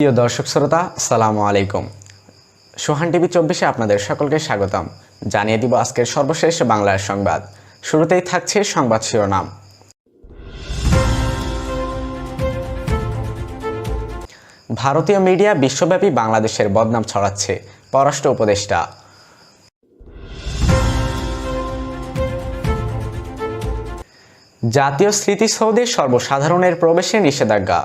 প্রিয় দর্শক শ্রোতা সালামু আলাইকুম। সোহান টিভি চব্বিশে আপনাদের সকলকে স্বাগতম। জানিয়ে দিব আজকের সর্বশেষ বাংলার সংবাদ। শুরুতেই থাকছে সংবাদ শিরোনাম। ভারতীয় মিডিয়া বিশ্বব্যাপী বাংলাদেশের বদনাম ছড়াচ্ছে পররাষ্ট্র উপদেষ্টা। জাতীয় স্মৃতিসৌধে সর্বসাধারণের প্রবেশে নিষেধাজ্ঞা।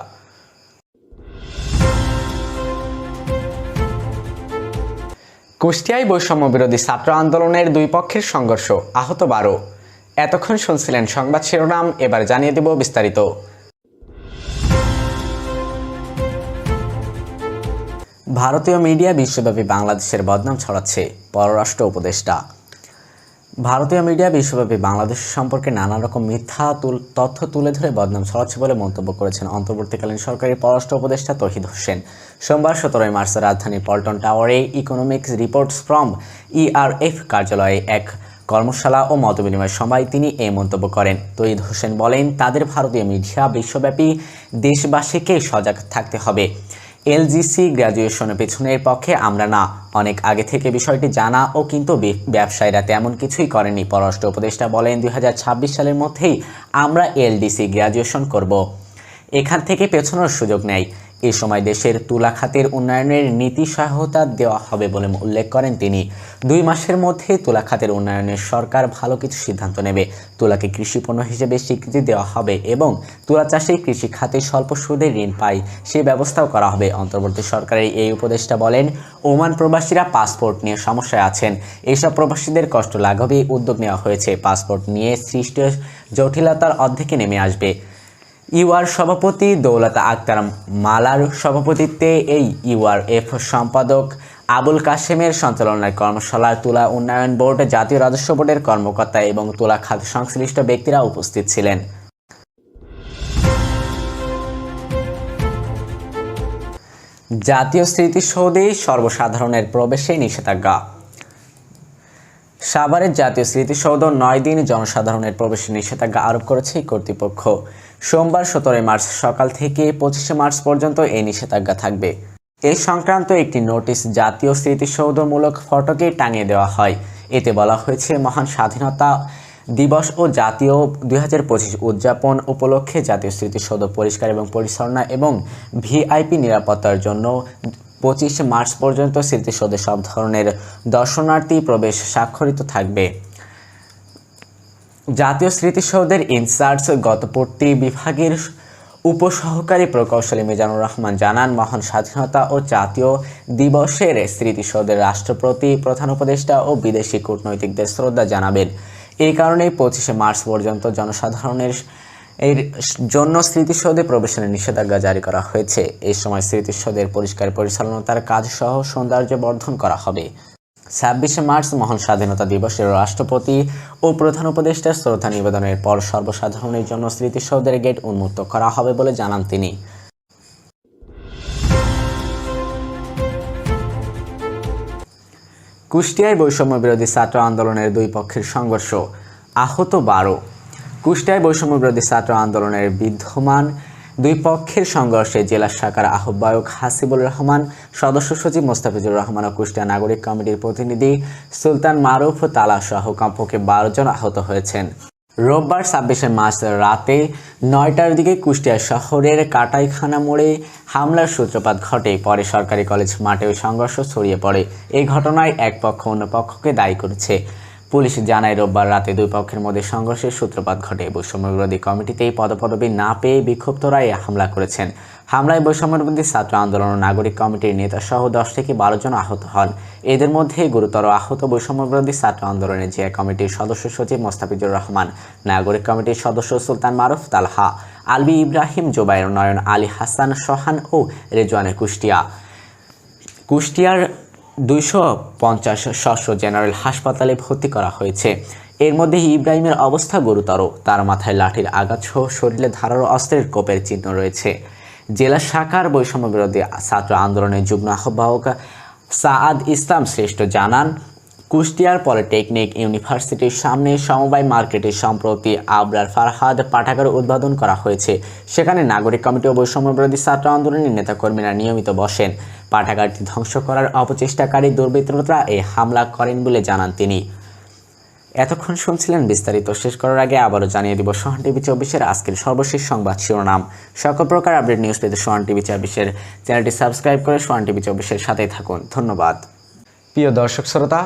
কুষ্টিয়ায় বৈষম্য বিরোধী ছাত্র আন্দোলনের দুই পক্ষের সংঘর্ষ আহত বারো। এতক্ষণ শুনছিলেন সংবাদ শিরোনাম, এবার জানিয়ে দেব বিস্তারিত। ভারতীয় মিডিয়া বিশ্বব্যাপী বাংলাদেশের বদনাম ছড়াচ্ছে পররাষ্ট্র উপদেষ্টা। ভারতীয় মিডিয়া বিশ্বব্যাপী বাংলাদেশ সম্পর্কে নানা রকম মিথ্যা তথ্য তুলে ধরে বদনাম ছড়াচ্ছে বলে মন্তব্য করেছেন অন্তর্বর্তীকালীন সরকারি পররাষ্ট্র উপদেষ্টা তহিদ হোসেন। সোমবার সতেরোই মার্চ রাজধানীর পল্টন টাওয়ারে ইকোনমিক্স রিপোর্টস ফ্রম ইআরএফ কার্যালয়ে এক কর্মশালা ও মতবিনিময় সময় তিনি এই মন্তব্য করেন। তহিদ হোসেন বলেন, তাদের ভারতীয় মিডিয়া বিশ্বব্যাপী দেশবাসীকে সজাগ থাকতে হবে। এলজিসি গ্র্যাজুয়েশনের পেছনের পক্ষে আমরা না। অনেক আগে থেকে বিষয়টি জানা ও কিন্তু ব্যবসায়ীরা তেমন কিছুই করেনি পররাষ্ট্র উপদেষ্টা বলেন, দুই হাজার ছাব্বিশ সালের মধ্যেই আমরা এলডিসি গ্র্যাজুয়েশন করব। এখান থেকে পেছনোর সুযোগ নেই। এ সময় দেশের তুলা খাতের উন্নয়নের নীতি সহায়তা দেওয়া হবে বলে উল্লেখ করেন তিনি। দুই মাসের মধ্যে তুলা খাতের উন্নয়নের সরকার ভালো কিছু সিদ্ধান্ত নেবে। তুলাকে কৃষি পণ্য হিসেবে স্বীকৃতি দেওয়া হবে এবং তুলা চাষে কৃষি খাতে স্বল্প সুদে ঋণ পায়। সে ব্যবস্থাও করা হবে। অন্তর্বর্তী সরকারের এই উপদেষ্টা বলেন, ওমান প্রবাসীরা পাসপোর্ট নিয়ে সমস্যায় আছেন। এইসব প্রবাসীদের কষ্ট লাঘবে, উদ্যোগ নেওয়া হয়েছে। পাসপোর্ট নিয়ে সৃষ্ট জটিলতার অর্ধেকে নেমে আসবে। ইউআর সভাপতি দৌলতা আক্তার মালার সভাপতিত্বে এই ইউআরএফ সম্পাদক আবুল কাশেমের সঞ্চালনায় কর্মশালায় তুলা উন্নয়ন বোর্ড, জাতীয় রাজস্ব বোর্ডের কর্মকর্তা এবং তুলা খাত সংশ্লিষ্ট ব্যক্তিরা উপস্থিত ছিলেন। জাতীয় স্মৃতিসৌধে সর্বসাধারণের প্রবেশে নিষেধাজ্ঞা। সাভারের জাতীয় স্মৃতিসৌধ নয় দিন জনসাধারণের প্রবেশে নিষেধাজ্ঞা আরোপ করেছে কর্তৃপক্ষ। সোমবার সতেরোই মার্চ সকাল থেকে পঁচিশে মার্চ পর্যন্ত এই নিষেধাজ্ঞা থাকবে। এই সংক্রান্ত একটি নোটিশ জাতীয় স্মৃতিসৌধমূলক ফটকে টাঙিয়ে দেওয়া হয়। এতে বলা হয়েছে, মহান স্বাধীনতা দিবস ও জাতীয় দুই হাজার পঁচিশ উদযাপন উপলক্ষে জাতীয় স্মৃতিসৌধ পরিষ্কার এবং পরিচ্ছন্ন এবং ভিআইপি নিরাপত্তার জন্য পঁচিশে মার্চ পর্যন্ত স্মৃতিসৌধে সব ধরনের দর্শনার্থী প্রবেশ স্বাক্ষরিত থাকবে। জাতীয় স্মৃতিসৌধের ইনচার্জ গতপূর্তি বিভাগের উপসহকারী প্রকৌশলী মিজানুর রহমান জানান, মহান স্বাধীনতা ও জাতীয় দিবসের স্মৃতিসৌধের রাষ্ট্রপতি, প্রধান উপদেষ্টা ও বিদেশি কূটনৈতিকদের শ্রদ্ধা জানাবেন। এই কারণেই পঁচিশে মার্চ পর্যন্ত জনসাধারণের এর জন্য স্মৃতিসৌধে প্রবেশের নিষেধাজ্ঞা জারি করা হয়েছে। এই সময় স্মৃতিসৌধের পরিষ্কার পরিচালনার কাজ সহ সৌন্দর্য বর্ধন করা হবে। ছাব্বিশে মার্চ মহান স্বাধীনতা দিবসের রাষ্ট্রপতি ও প্রধান উপদেষ্টার শ্রদ্ধা নিবেদনের পর সর্বসাধারণের জন্য স্মৃতিসৌধের গেট উন্মুক্ত করা হবে বলে জানান তিনি। কুষ্টিয়ায় বৈষম্য বিরোধী ছাত্র আন্দোলনের দুই পক্ষের সংঘর্ষ আহত বারো। কুষ্টিয়ায় বৈষম্য বিরোধী ছাত্র আন্দোলনের বিদ্যমান দুই পক্ষের সংঘর্ষে জেলা শাখার আহ্বায়ক হাসিবুল রহমান, সদস্য সচিব মোস্তাফিজুর রহমান ও কুষ্টিয়া নাগরিক কমিটির প্রতিনিধি সুলতান মারুফ তালা সহ কমপক্ষে বারো জন আহত হয়েছেন। রোববার ছাব্বিশে মার্চ রাতে নয়টার দিকে কুষ্টিয়া শহরের কাটাইখানা মোড়ে হামলার সূত্রপাত ঘটে। পরে সরকারি কলেজ মাঠে ওই সংঘর্ষ ছড়িয়ে পড়ে। এই ঘটনায় এক পক্ষ অন্য পক্ষকে দায়ী করেছে। পুলিশ জানায়, রোববার রাতে দুই পক্ষের মধ্যে সংঘর্ষের সূত্রপাত ঘটে। বৈষম্য বিরোধী কমিটিতেই পদপদবি না পেয়ে বিক্ষুব্ধরা হামলা করেছেন। হামলায় বৈষম্য বিরোধী ছাত্র আন্দোলন ও নাগরিক কমিটির নেতা সহ দশ থেকে বারো জন আহত হন। এদের মধ্যে গুরুতর আহত বৈষম্য বিরোধী ছাত্র আন্দোলনের জিয়া কমিটির সদস্য সচিব মোস্তাফিজুর রহমান, নাগরিক কমিটির সদস্য সুলতান মারুফ তালহা, আলবি ইব্রাহিম জোবায়ের নয়ন আলী হাসান সোহান ও রেজওয়ানে কুষ্টিয়া। কুষ্টিয়ার দুইশো পঞ্চাশ জেনারেল হাসপাতালে ভর্তি করা হয়েছে। এর মধ্যে ইব্রাহিমের অবস্থা গুরুতর। তার মাথায় লাঠির আঘাত সহ শরীরে ধারালো অস্ত্রের কোপের চিহ্ন রয়েছে। জেলা শাখার বৈষম্য বিরোধী ছাত্র আন্দোলনের যুগ্ম আহ্বায়ক সাআদ ইসলাম শ্রেষ্ঠ জানান কুষ্টিয়ার পলিটেকনিক ইউনিভার্সিটির সামনে সমবায় মার্কেটে সম্প্রতি আবরার ফারহাদ পাঠাগার উদ্বোধন করা হয়েছে। সেখানে নাগরিক কমিটি ও বৈষম্যবিরোধী ছাত্র আন্দোলনের নেতাকর্মীরা নিয়মিত বসেন। পাঠাগারটি ধ্বংস করার অপচেষ্টাকারী দুর্বৃত্তরা এই হামলা করেন বলে জানান তিনি। এতক্ষণ শুনছিলেন বিস্তারিত। শেষ করার আগে আবারও জানিয়ে দিব সোহান টিভি চব্বিশের আজকের সর্বশেষ সংবাদ শিরোনাম। সকল প্রকার আপডেট নিউজ পেতে সোহান টিভি চব্বিশের চ্যানেলটি সাবস্ক্রাইব করে সোহান টিভি চব্বিশের সাথেই থাকুন। ধন্যবাদ। প্রিয় দর্শক, শ্রোতা